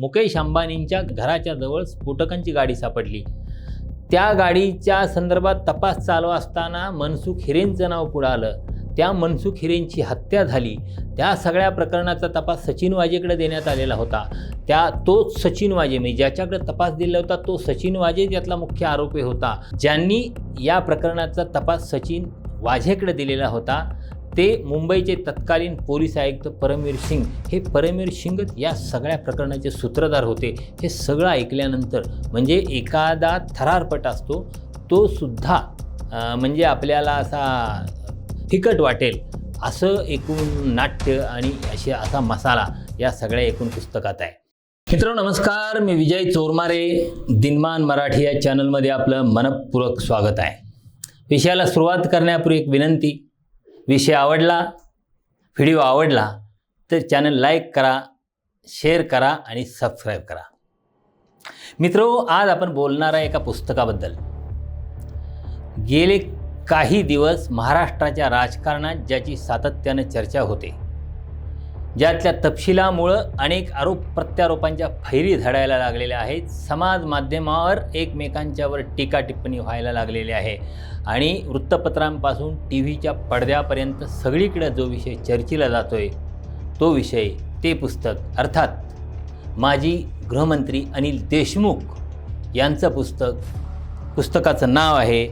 मुकेश अंबानींच्या घराच्या जवळ स्फोटकांची गाडी सापडली. त्या गाडीच्या संदर्भात तपास चालू असताना मनसुख हिरेंचं नाव पुढं आलं. त्या मनसुख हिरेंची हत्या झाली. त्या सगळ्या प्रकरणाचा तपास सचिन वाजेकडे देण्यात आलेला होता. त्या तोच सचिन वाजे. म्हणजे ज्याच्याकडे तपास दिला होता तो सचिन वाजे यातला मुख्य आरोपी होता. ज्यांनी या प्रकरणाचा तपास सचिन वाझेकडे दिलेला होता. ते मुंबईचे तत्कालीन पोलीस आयुक्त परमवीर सिंग. हे परमवीर सिंगच या सगळ्या प्रकरणाचे सूत्रधार होते. हे सगळं ऐकल्यानंतर म्हणजे एखादा थरारपट असतो तो सुद्धा म्हणजे आपल्याला असा फिकट वाटेल. असं एकूण नाट्य आणि असे असा मसाला या सगळ्या एकूण पुस्तकात आहे. मित्रांनो नमस्कार. मी विजय चोरमारे दिनमान मराठी या चॅनलमध्ये आपलं मनपूर्वक स्वागत आहे. विषयाला सुरुवात करण्यापूर्वी एक विनंती. विषय आवडला व्हिडिओ आवडला तर चॅनल लाईक करा शेअर करा आणि सबस्क्राईब करा. मित्रो आज आपण बोलणार आहे एका पुस्तकाबद्दल. गेले काही दिवस महाराष्ट्राच्या राजकारणात ज्याची सातत्यानं चर्चा होते ज्यातल्या तपशिलामुळं अनेक आरोप प्रत्यारोपांच्या फैरी धडायला लागलेल्या आहेत. समाज माध्यमावर एकमेकांच्यावर टीका टिप्पणी व्हायला लागलेली आहे. आणि वृत्तपत्रांपासून टी व्हीच्या पडद्यापर्यंत सगळीकडे जो विषय चर्चेला जातो आहे तो विषय ते पुस्तक. अर्थात माजी गृहमंत्री अनिल देशमुख यांचं पुस्तक पुस्तकाचं नाव आहे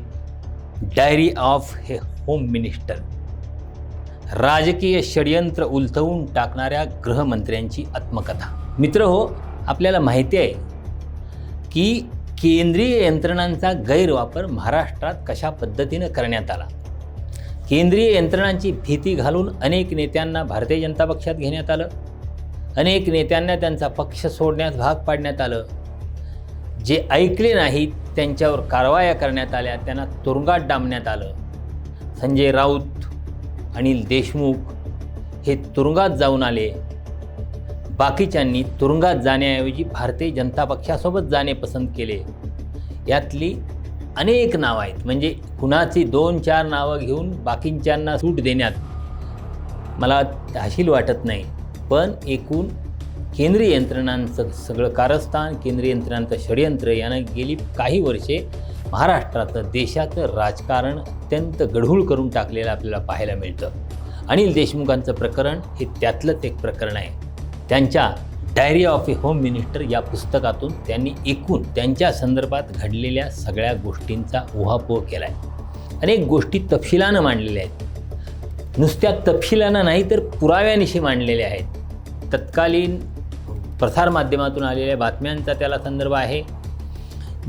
diary of a home minister. राजकीय षडयंत्र उलथवून टाकणाऱ्या गृहमंत्र्यांची आत्मकथा. मित्र हो आपल्याला माहिती आहे की केंद्रीय यंत्रणांचा गैरवापर महाराष्ट्रात कशा पद्धतीनं करण्यात आला? केंद्रीय यंत्रणांची भीती घालून अनेक नेत्यांना भारतीय जनता पक्षात घेण्यात आलं. अनेक नेत्यांना त्यांचा पक्ष सोडण्यास भाग पाडण्यात आलं. जे ऐकले नाहीत त्यांच्यावर कारवाया करण्यात आल्या त्यांना तुरुंगात डांबण्यात आलं. संजय राऊत अनिल देशमुख हे तुरुंगात जाऊन आले. बाकीच्यांनी तुरुंगात जाण्याऐवजी भारतीय जनता पक्षासोबत जाणे पसंत केले. यातली अनेक नावं आहेत. म्हणजे कुणाची दोन चार नावं घेऊन बाकींच्यांना सूट देण्यात मला हाशील वाटत नाही. पण एकूण केंद्रीय यंत्रणांचं सगळं कारस्थान केंद्रीय यंत्रणांचं षडयंत्र यानं गेली काही वर्षे महाराष्ट्राचं देशाचं राजकारण अत्यंत गढूळ करून टाकलेलं आपल्याला पाहायला मिळतं. अनिल देशमुखांचं प्रकरण हे त्यातलंच एक प्रकरण आहे. त्यांच्या diary of a home minister या पुस्तकातून त्यांनी एकूण त्यांच्या संदर्भात घडलेल्या सगळ्या गोष्टींचा उहापोह केला आहे अनेक गोष्टी तपशिलानं मांडलेल्या आहेत. नुसत्या तपशिलानं नाही तर पुराव्यानिशी मांडलेल्या आहेत. तत्कालीन प्रसारमाध्यमातून आलेल्या बातम्यांचा त्याला संदर्भ आहे.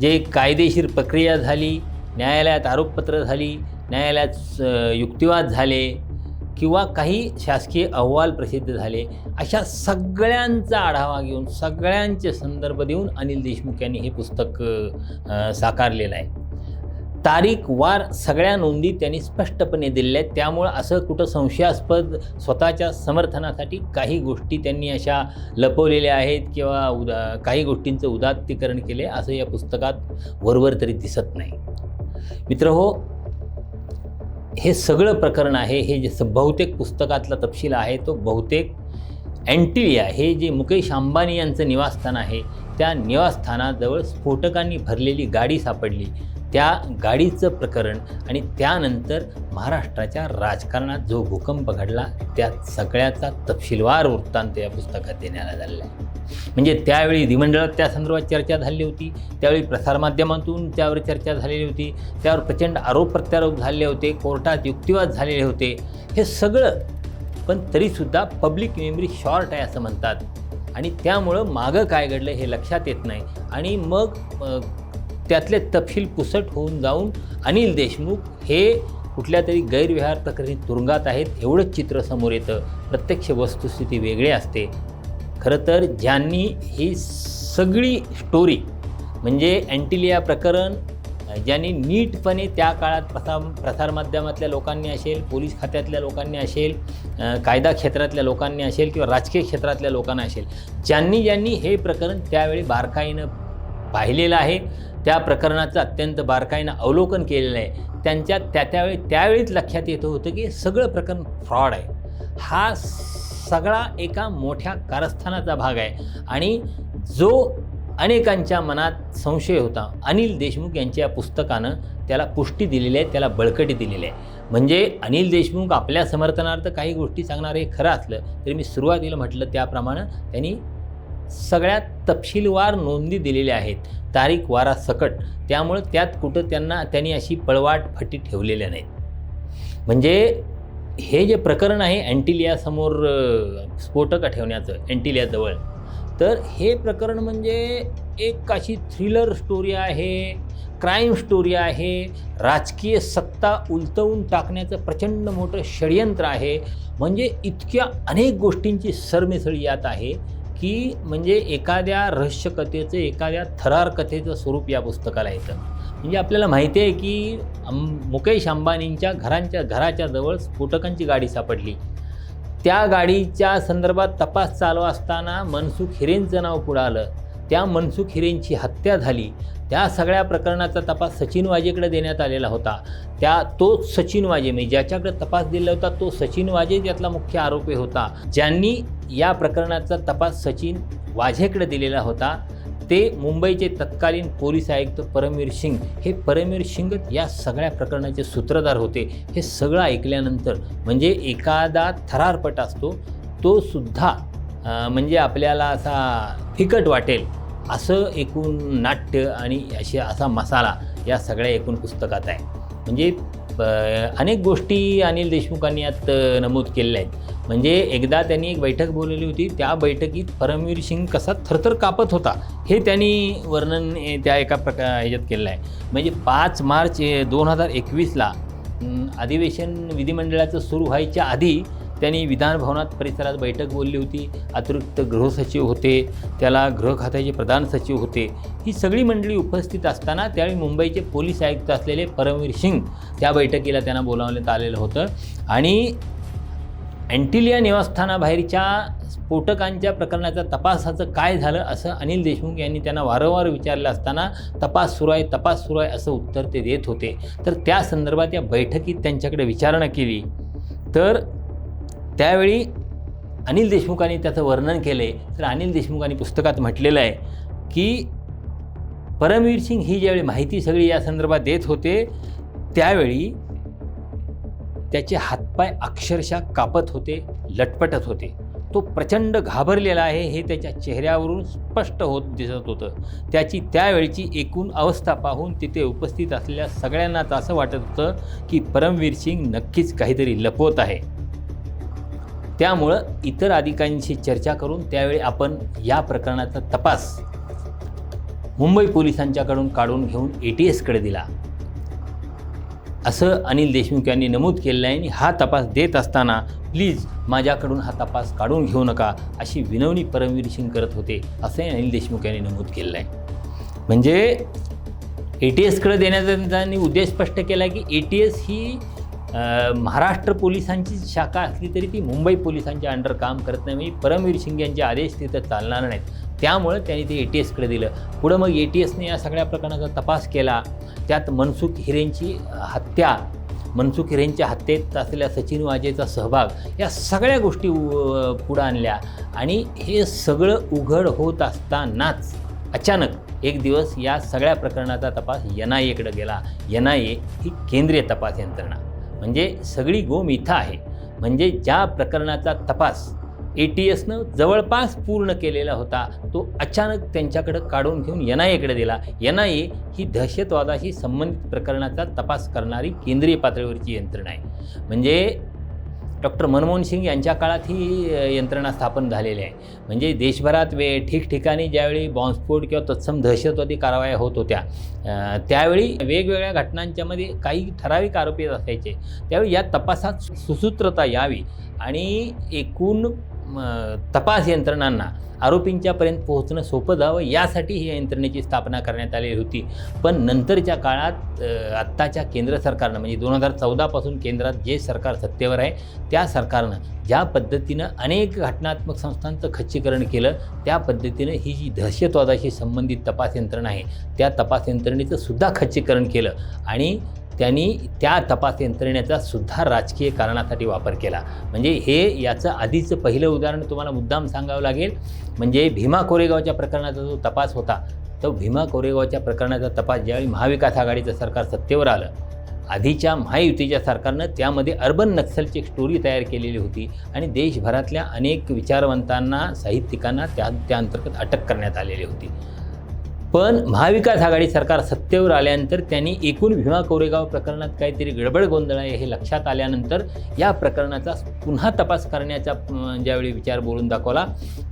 जे कायदेशीर प्रक्रिया झाली न्यायालयात आरोपपत्र झाली न्यायालयात स- युक्तिवाद झाले किंवा काही शासकीय अहवाल प्रसिद्ध झाले अशा सगळ्यांचा आढावा घेऊन सगळ्यांचे संदर्भ देऊन अनिल देशमुख यांनी हे पुस्तक साकारलेलं आहे. तारीख वार सगळ्या नोंदी त्यांनी स्पष्टपणे दिलेल्या आहेत. त्यामुळं असं कुठं संशयास्पद स्वतःच्या समर्थनासाठी काही गोष्टी त्यांनी अशा लपवलेल्या आहेत किंवा उदा काही गोष्टींचं उदात्तीकरण केले असं या पुस्तकात वरवर तरी दिसत नाही. मित्र हो हे सगळं प्रकरण आहे हे जे स- बहुतेक पुस्तकातला तपशील आहे तो बहुतेक अँटिलिया हे जे मुकेश अंबानी यांचं निवासस्थान आहे त्या निवासस्थानाजवळ स्फोटकांनी भरलेली गाडी सापडली. त्या गाडीचं प्रकरण आणि त्यानंतर महाराष्ट्राच्या राजकारणात जो भूकंप घडला त्या सगळ्याचा तपशीलवार वृत्तांत या पुस्तकात देण्यात झालेला आहे. म्हणजे त्यावेळी विधिमंडळात त्या संदर्भात चर्चा झाली होती त्यावेळी प्रसारमाध्यमातून त्यावर चर्चा झालेली होती त्यावर प्रचंड आरोप प्रत्यारोप झाले होते कोर्टात युक्तिवाद झालेले होते हे सगळं पण तरीसुद्धा पब्लिक मेमरी शॉर्ट आहे असं म्हणतात. आणि त्यामुळं मागं काय घडलं हे लक्षात येत नाही. आणि मग त्यातले तपशील पुसट होऊन जाऊन अनिल देशमुख हे कुठल्या तरी गैरव्यवहार प्रकरणी तुरुंगात आहेत एवढंच चित्र समोर येतं. प्रत्यक्ष वस्तुस्थिती वेगळी असते. खरं तर ज्यांनी ही सगळी स्टोरी म्हणजे अँटिलिया प्रकरण ज्यांनी नीटपणे त्या काळात प्रथा प्रसारमाध्यमातल्या लोकांनी असेल पोलीस खात्यातल्या लोकांनी असेल कायदा क्षेत्रातल्या लोकांनी असेल किंवा राजकीय क्षेत्रातल्या लोकांना असेल ज्यांनी ज्यांनी हे प्रकरण त्यावेळी बारकाईनं पाहिलेलं आहे. त्या प्रकरणाचं अत्यंत बारकाईनं अवलोकन केलेलं आहे. त्यांच्या त्या त्यावेळी त्यावेळीच लक्षात येतं होतं की सगळं प्रकरण फ्रॉड आहे. हा सगळा एका मोठ्या कारस्थानाचा भाग आहे. आणि जो अनेकांच्या मनात संशय होता अनिल देशमुख यांच्या या पुस्तकानं त्याला पुष्टी दिलेली आहे त्याला बळकटी दिलेली आहे. म्हणजे अनिल देशमुख आपल्या समर्थनार्थ काही गोष्टी सांगणार हे खरं असलं तरी मी सुरुवातीला म्हटलं त्याप्रमाणे त्यांनी सगळ्यात तपशीलवार नोंदी दिलेल्या आहेत. तारीख वारा सकट. त्यामुळं त्यात कुठं त्यांना त्यांनी अशी पळवाट फटी ठेवलेल्या नाहीत. म्हणजे हे जे प्रकरण आहे अँटिलियासमोर स्फोटक ठेवण्याचं अँटिलियाजवळ. तर हे प्रकरण म्हणजे एक अशी थ्रिलर स्टोरी आहे क्राईम स्टोरी आहे राजकीय सत्ता उलटवून टाकण्याचं प्रचंड मोठं षडयंत्र आहे. म्हणजे इतक्या अनेक गोष्टींची सरमिसळ यात आहे. की म्हणजे एखाद्या रहस्यकथेचं एखाद्या थरार कथेचं स्वरूप या पुस्तकाला येतं. म्हणजे आपल्याला माहिती आहे की अं मुकेश अंबानींच्या घरांच्या घराच्या जवळ स्फोटकांची गाडी सापडली. त्या गाडीच्या संदर्भात तपास चालू असताना मनसुख हिरेंचं नाव पुढं आलं. त्या मनसुख हिरेंची हत्या झाली. त्या सगळ्या प्रकरणाचा तपास सचिन वाजेकडे देण्यात आलेला होता. त्या तोच सचिन वाजे म्हणजे ज्याच्याकडे तपास दिला होता तो सचिन वाजे यातला मुख्य आरोपी होता. ज्यांनी या प्रकरणाचा तपास सचिन वाझेकडे दिलेला होता ते मुंबईचे तत्कालीन पोलीस आयुक्त परमवीर सिंग हे परमवीर सिंगच या सगळ्या प्रकरणाचे सूत्रधार होते. हे सगळं ऐकल्यानंतर म्हणजे एखादा थरारपट असतो तो सुद्धा म्हणजे आपल्याला असा फिकट वाटेल. असं एकूण नाट्य आणि अशी असा मसाला या सगळ्या एकूण पुस्तकात आहे. म्हणजे अनेक गोष्टी अनिल देशमुखांनी यात नमूद केलेल्या आहेत. म्हणजे एकदा त्यांनी एक बैठक बोलवली होती त्या बैठकीत परमवीर सिंग कसा थरथर कापत होता हे त्यांनी वर्णन त्या एका प्रका ह्याच्यात केलेलं आहे. म्हणजे पाच मार्च दोन हजार एकवीसला अधिवेशन विधिमंडळाचं सुरू व्हायच्या आधी त्यांनी विधानभवनात परिसरात बैठक बोलली होती. अतिरिक्त गृहसचिव होते. त्याला गृह खात्याचे प्रधान सचिव होते. ही सगळी मंडळी उपस्थित असताना त्यावेळी मुंबईचे पोलीस आयुक्त असलेले परमवीर सिंग त्या बैठकीला त्यांना बोलावण्यात आलेलं होतं. आणि अँटिलिया निवासस्थानाबाहेरच्या स्फोटकांच्या प्रकरणाचा तपासाचं काय झालं असं अनिल देशमुख यांनी त्यांना वारंवार विचारलं असताना तपास सुरू आहे तपास सुरू आहे असं उत्तर ते देत होते. तर त्या संदर्भात या बैठकीत त्यांच्याकडे विचारणा केली. तर त्यावेळी अनिल देशमुखांनी त्याचं वर्णन केलं. आहे तर अनिल देशमुखांनी पुस्तकात म्हटलेलं आहे की परमवीर सिंग ही ज्यावेळी माहिती सगळी या संदर्भात देत होते त्यावेळी त्याचे हातपाय अक्षरशः कापत होते लटपटत होते. तो प्रचंड घाबरलेला आहे हे त्याच्या चेहऱ्यावरून स्पष्ट होत दिसत होतं. त्याची त्यावेळची एकूण अवस्था पाहून तिथे उपस्थित असलेल्या सगळ्यांनाच असं वाटत होतं की परमवीर सिंग नक्कीच काहीतरी लपवत आहे. त्यामुळं इतर अधिकाऱ्यांशी चर्चा करून त्यावेळी आपण या प्रकरणाचा तपास मुंबई पोलिसांच्याकडून काढून घेऊन ए टी एसकडे दिला. असं अनिल देशमुख यांनी नमूद केलेलं आहे आणि हा तपास देत असताना प्लीज माझ्याकडून हा तपास काढून घेऊ नका अशी विनवणी परमवीर सिंग करत होते असंही अनिल देशमुख यांनी नमूद केलेलं आहे. म्हणजे ए टी एसकडे देण्याचा त्यांनी उद्देश स्पष्ट केला की ए टी एस ही महाराष्ट्र पोलिसांची शाखा असली तरी ती मुंबई पोलिसांच्या अंडर काम करत नाही. म्हणजे परमवीर सिंग यांचे आदेश तिथं चालणार नाहीत. त्यामुळं त्यांनी ते ए टी एसकडे दिलं. पुढं मग ए टी एसने या सगळ्या प्रकरणाचा तपास केला. त्यात मनसुख हिरेंची हत्या मनसुख हिरेंच्या हत्येत असलेल्या सचिन वाजेचा सहभाग या सगळ्या गोष्टी उ- पुढं आणल्या. आणि हे सगळं उघड होत असतानाच अचानक एक दिवस या सगळ्या प्रकरणाचा तपास एन आय एकडे गेला. एन आय ए ही केंद्रीय तपास यंत्रणा. म्हणजे सगळी गोम इथं आहे. म्हणजे ज्या प्रकरणाचा तपास ए टी एसनं जवळपास पूर्ण केलेला होता तो अचानक त्यांच्याकडं काढून घेऊन एन आय एकडे दिला. एन आय ए ही दहशतवादाशी संबंधित प्रकरणाचा तपास करणारी केंद्रीय पातळीवरची यंत्रणा आहे. म्हणजे डॉक्टर मनमोहन सिंग यांच्या काळात ही यंत्रणा स्थापन झालेली आहे. म्हणजे देशभरात वे ठिकठिकाणी ज्यावेळी बॉम्बस्फोट किंवा तत्सम दहशतवादी कारवाया होत होत्या त्यावेळी वेगवेगळ्या घटनांच्यामध्ये काही ठराविक आरोपी असायचे. त्यावेळी या तपासात सुसूत्रता यावी. आणि एकूण तपास यंत्रणांना आरोपींच्यापर्यंत पोहोचणं सोपं जावं यासाठी ही यंत्रणेची स्थापना करण्यात आलेली होती. पण नंतरच्या काळात आत्ताच्या केंद्र सरकारनं म्हणजे दोन हजार चौदापासून केंद्रात जे सरकार सत्तेवर आहे त्या सरकारनं ज्या पद्धतीनं अनेक घटनात्मक संस्थांचं खच्चीकरण केलं त्या पद्धतीनं ही जी दहशतवादाशी संबंधित तपास यंत्रणा आहे त्या तपास यंत्रणेचं सुद्धा खच्चीकरण केलं. आणि त्यांनी त्या तपास यंत्रणेचा सुद्धा राजकीय कारणासाठी वापर केला. म्हणजे हे याचं आधीचं पहिलं उदाहरण तुम्हाला मुद्दाम सांगावं लागेल. म्हणजे भीमा कोरेगावच्या प्रकरणाचा जो तपास होता तो भीमा कोरेगावच्या प्रकरणाचा तपास ज्यावेळी महाविकास आघाडीचं सरकार सत्तेवर आलं आधीच्या महायुतीच्या सरकारनं त्यामध्ये अर्बन नक्सलची एक स्टोरी तयार केलेली होती आणि देशभरातल्या अनेक विचारवंतांना साहित्यिकांना त्या त्या अंतर्गत अटक करण्यात आलेली होती. पण महाविकास आघाडी सरकार सत्तेवर आल्यानंतर त्यांनी एकूण भीमा कोरेगाव प्रकरणात काहीतरी गडबड गोंधळ आहे हे लक्षात आल्यानंतर या प्रकरणाचा पुन्हा तपास करण्याचा ज्यावेळी विचार बोलून दाखवला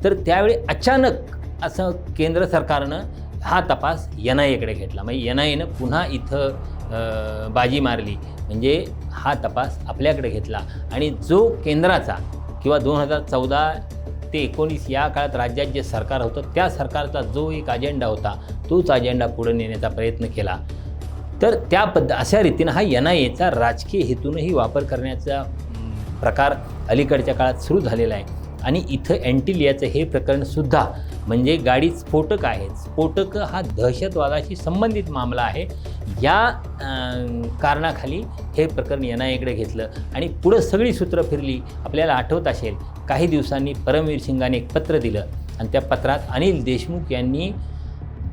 तर त्यावेळी अचानक असं केंद्र सरकारनं हा तपास एन आय एकडे घेतला. म्हणजे एन आय एनं पुन्हा इथं बाजी मारली. म्हणजे हा तपास आपल्याकडे घेतला. आणि जो केंद्राचा किंवा दोन हजार चौदा ते एकोणीस या काळात राज्यात जे सरकार होतं त्या सरकारचा जो एक अजेंडा होता तोच अजेंडा पुढे नेण्याचा प्रयत्न केला. तर त्या पद्ध अशा रीतीनं हा एन आय एचा राजकीय हेतूनही वापर करण्याचा प्रकार अलीकडच्या काळात सुरू झालेला आहे. आणि इथं अँटिलियाचं हे प्रकरणसुद्धा म्हणजे गाडी स्फोटक आहे स्फोटकं हा दहशतवादाशी संबंधित मामला आहे. या कारणाखाली हे प्रकरण एन आय एकडे घेतलं आणि पुढं सगळी सूत्रं फिरली. आपल्याला आठवत असेल काही दिवसांनी परमवीर सिंगाने एक पत्र दिलं आणि त्या पत्रात अनिल देशमुख यांनी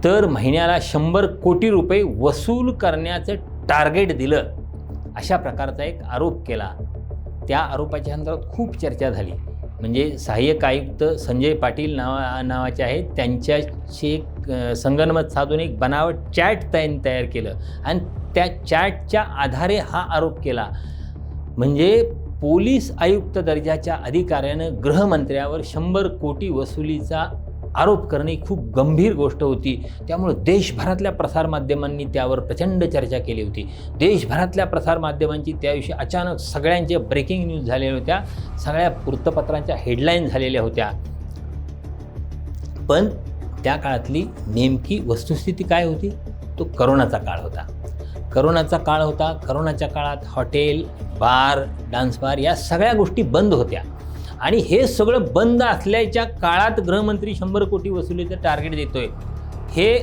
दर महिन्याला शंभर कोटी रुपये वसूल करण्याचं टार्गेट दिलं. अशा प्रकारचा एक आरोप केला. त्या आरोपाच्या संदर्भात खूप चर्चा झाली. म्हणजे सहाय्यक आयुक्त संजय पाटील नावा नावाचे आहेत. त्यांच्याशी एक संगणमत साधून एक बनावट चॅट त्यांनी तयार केलं. आणि त्या चॅटच्या आधारे हा आरोप केला. म्हणजे पोलीस आयुक्त दर्जाच्या अधिकाऱ्यानं गृहमंत्र्यावर शंभर कोटी वसुलीचा आरोप करणे खूप गंभीर गोष्ट होती. त्यामुळं देशभरातल्या प्रसारमाध्यमांनी त्यावर प्रचंड चर्चा केली होती. देशभरातल्या प्रसारमाध्यमांची त्याविषयी अचानक सगळ्यांच्या ब्रेकिंग न्यूज झालेल्या होत्या. सगळ्या वृत्तपत्रांच्या हेडलाईन झालेल्या होत्या. पण त्या काळातली नेमकी वस्तुस्थिती काय होती? तो करोनाचा काळ होता. करोनाचा काळ होता. करोनाच्या काळात हॉटेल बार डान्स बार या सगळ्या गोष्टी बंद होत्या. आणि हे सगळं बंद असल्याच्या काळात गृहमंत्री शंभर कोटी वसुलीचं टार्गेट देतोय. हे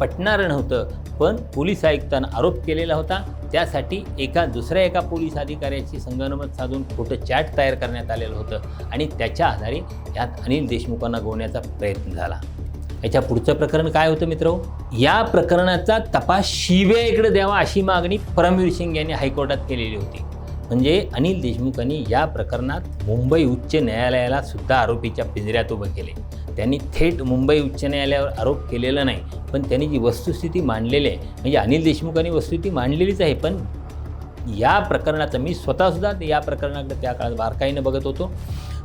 पटणारं नव्हतं पण पोलीस आयुक्तानं आरोप केलेला होता. त्यासाठी एका दुसऱ्या एका पोलीस अधिकाऱ्याची संगनमत साधून खोटं चॅट तयार करण्यात आलेलं होतं. आणि त्याच्या आधारे यात अनिल देशमुखांना गोवण्याचा प्रयत्न झाला. याच्या पुढचं प्रकरण काय होतं मित्र? या प्रकरणाचा तपास सीबीआयकडे द्यावा अशी मागणी परमवीर सिंग यांनी हायकोर्टात केलेली होती. म्हणजे अनिल देशमुखांनी या प्रकरणात मुंबई उच्च न्यायालयाला सुद्धा आरोपीच्या पिंजऱ्यात उभं केले. त्यांनी थेट मुंबई उच्च न्यायालयावर आरोप केलेला नाही पण त्यांनी जी वस्तुस्थिती मांडलेली आहे म्हणजे अनिल देशमुखांनी वस्तुस्थिती मांडलेलीच आहे पण या प्रकरणाचं मी स्वतःसुद्धा या प्रकरणाकडे त्या काळात बारकाईनं बघत होतो.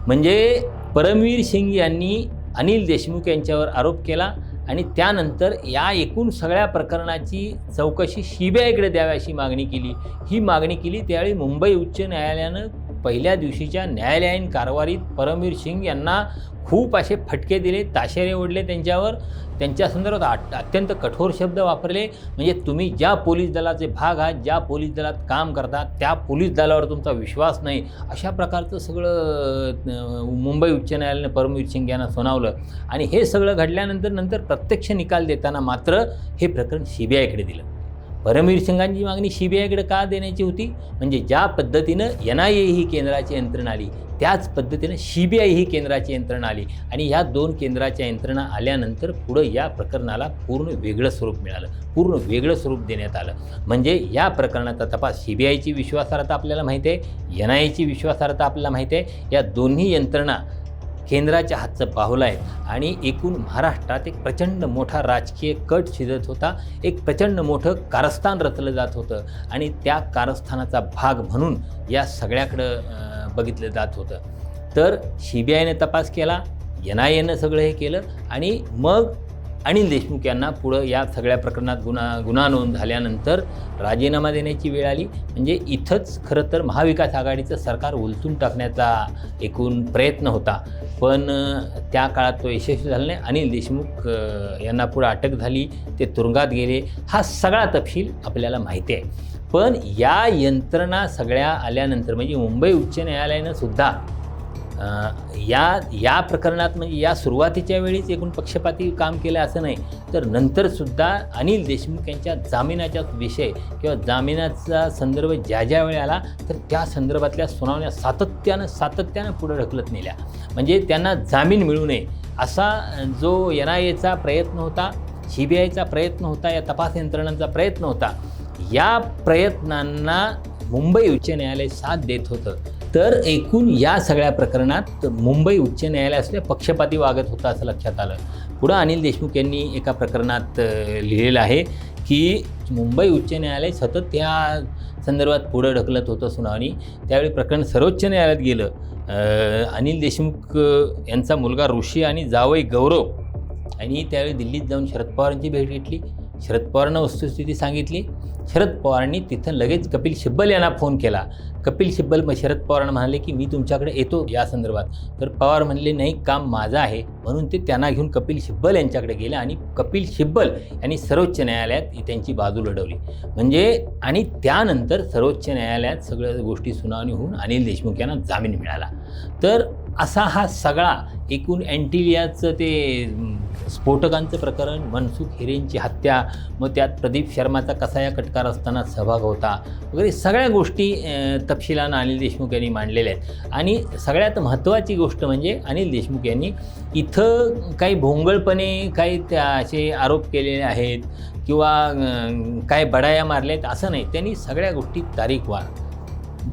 म्हणजे परमवीर सिंग यांनी अनिल देशमुख यांच्यावर आरोप केला आणि त्यानंतर या एकूण सगळ्या प्रकरणाची चौकशी सी बी आयकडे द्यावी अशी मागणी केली. ही मागणी केली त्यावेळी मुंबई उच्च न्यायालयानं पहिल्या दिवशीच्या न्यायालयीन कारवाईत परमवीर सिंग यांना खूप असे फटके दिले ताशेरे ओढले त्यांच्यावर. त्यांच्या संदर्भात अत्यंत कठोर शब्द वापरले. म्हणजे तुम्ही ज्या पोलीस दलाचे भाग आहात ज्या पोलीस दलात काम करता त्या पोलीस दलावर तुमचा विश्वास नाही. अशा प्रकारचं सगळं मुंबई उच्च न्यायालयानं परमवीर सिंग यांना सुनावलं. आणि हे सगळं घडल्यानंतर नंतर प्रत्यक्ष निकाल देताना मात्र हे प्रकरण सी बी आयकडे दिलं. परमवीर सिंगांची मागणी सी बी आयकडे का देण्याची होती? म्हणजे ज्या पद्धतीनं एन आय ए ही केंद्राची यंत्रणा आली त्याच पद्धतीनं सी बी आय ही केंद्राची यंत्रणा आली आणि ह्या दोन केंद्राच्या यंत्रणा आल्यानंतर पुढं या प्रकरणाला पूर्ण वेगळं स्वरूप मिळालं पूर्ण वेगळं स्वरूप देण्यात आलं. म्हणजे या प्रकरणाचा तपास सी बी आयची विश्वासार्हता आपल्याला माहिती आहे एन आय एची विश्वासार्हता आपल्याला माहिती आहे या दोन्ही यंत्रणा केंद्राच्या हातचं पाहुलं आहे आणि एकूण महाराष्ट्रात एक प्रचंड मोठा राजकीय कट शिजत होता. एक प्रचंड मोठं कारस्थान रचलं जात होतं. आणि त्या कारस्थानाचा भाग म्हणून या सगळ्याकडं बघितलं जात होतं. तर सी बी आयने तपास केला एन आय एनं सगळं हे केलं आणि मग अनिल देशमुख यांना पुढं या सगळ्या प्रकरणात गुन्हा गुन्हा नोंद झाल्यानंतर राजीनामा देण्याची वेळ आली. म्हणजे इथंच खरं तर महाविकास आघाडीचं सरकार उलटून टाकण्याचा एकूण प्रयत्न होता. पण त्या काळात तो यशस्वी झाला नाही. अनिल देशमुख यांना पुढं अटक झाली. ते तुरुंगात गेले. हा सगळा तपशील आपल्याला माहिती आहे. पण या यंत्रणा सगळ्या आल्यानंतर म्हणजे मुंबई उच्च न्यायालयानं सुद्धा या या प्रकरणात म्हणजे या सुरुवातीच्या वेळीच एकूण पक्षपाती काम केलं असं नाही. तर नंतरसुद्धा अनिल देशमुख यांच्या जामिनाचा विषय किंवा जामिनाचा संदर्भ ज्या ज्या वेळी आला तर त्या संदर्भातल्या सुनावण्या सातत्यानं सातत्यानं पुढे ढकलत नेल्या. म्हणजे त्यांना जामीन मिळू नये असा जो एन आय एचा प्रयत्न होता सी बी आयचा प्रयत्न होता या तपास यंत्रणांचा प्रयत्न होता या प्रयत्नांना मुंबई उच्च न्यायालय साथ देत होतं. तर एकूण या सगळ्या प्रकरणात मुंबई उच्च न्यायालय असले पक्षपाती वागत होता असं लक्षात आलं. पुढं अनिल देशमुख यांनी एका प्रकरणात लिहिलेलं आहे की मुंबई उच्च न्यायालय सतत त्या संदर्भात पुढं ढकलत होतं सुनावणी. त्यावेळी प्रकरण सर्वोच्च न्यायालयात गेलं. अनिल देशमुख यांचा मुलगा ऋषी आणि जावई गौरव आणि त्यावेळी दिल्लीत जाऊन शरद पवारांची भेट घेतली. शरद पवारांना वस्तुस्थिती सांगितली. शरद पवारांनी तिथं लगेच कपिल सिब्बल यांना फोन केला. कपिल सिब्बल मग शरद पवारांना म्हणाले की मी तुमच्याकडे येतो या संदर्भात. तर पवार म्हणले नाही काम माझं आहे. म्हणून ते त्यांना घेऊन कपिल सिब्बल यांच्याकडे गेले आणि कपिल सिब्बल यांनी सर्वोच्च न्यायालयात त्यांची बाजू लढवली. म्हणजे आणि त्यानंतर सर्वोच्च न्यायालयात सगळ्या गोष्टी सुनावणी होऊन अनिल देशमुख यांना जामीन मिळाला. तर असा हा सगळा एकूण अँटिलियाचं ते स्फोटकांचं प्रकरण मनसुख हिरेंची हत्या मग त्यात प्रदीप शर्माचा कसा या कटकार असताना सहभाग होता? वगैरे सगळ्या गोष्टी तपशिलानं अनिल देशमुख यांनी मांडलेल्या आहेत. आणि सगळ्यात महत्त्वाची गोष्ट म्हणजे अनिल देशमुख यांनी इथं काही भोंगळपणे काही त्या असे आरोप केलेले आहेत किंवा काय बडाया मारल्या आहेत असं नाही. त्यांनी सगळ्या गोष्टी तारीखवार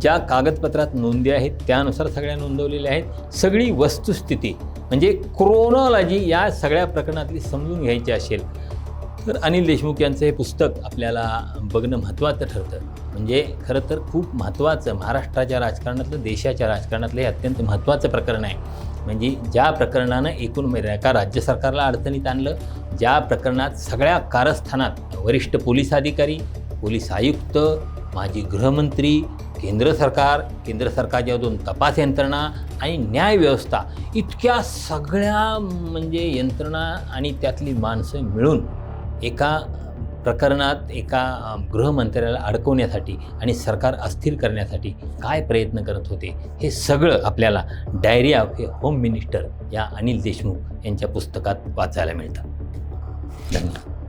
ज्या कागदपत्रात नोंदी आहेत त्यानुसार सगळ्या नोंदवलेल्या आहेत. सगळी वस्तुस्थिती म्हणजे क्रोनॉलॉजी या सगळ्या प्रकरणातली समजून घ्यायची असेल तर अनिल देशमुख यांचं हे पुस्तक आपल्याला बघणं महत्त्वाचं ठरतं. म्हणजे खरं तर खूप महत्त्वाचं महाराष्ट्राच्या राजकारणातलं देशाच्या राजकारणातलं हे अत्यंत महत्त्वाचं प्रकरण आहे. म्हणजे ज्या प्रकरणानं एकूण म्हणजे एका राज्य सरकारला अडचणीत आणलं ज्या प्रकरणात सगळ्या कारस्थानात वरिष्ठ पोलीस अधिकारी पोलीस आयुक्त माजी गृहमंत्री केंद्र सरकार केंद्र सरकारच्या दोन तपास यंत्रणा आणि न्यायव्यवस्था इतक्या सगळ्या म्हणजे यंत्रणा आणि त्यातली माणसं मिळून एका प्रकरणात एका गृहमंत्र्याला अडकवण्यासाठी आणि सरकार अस्थिर करण्यासाठी काय प्रयत्न करत होते हे सगळं आपल्याला diary of a home minister या अनिल देशमुख यांच्या पुस्तकात वाचायला मिळतं. धन्यवाद.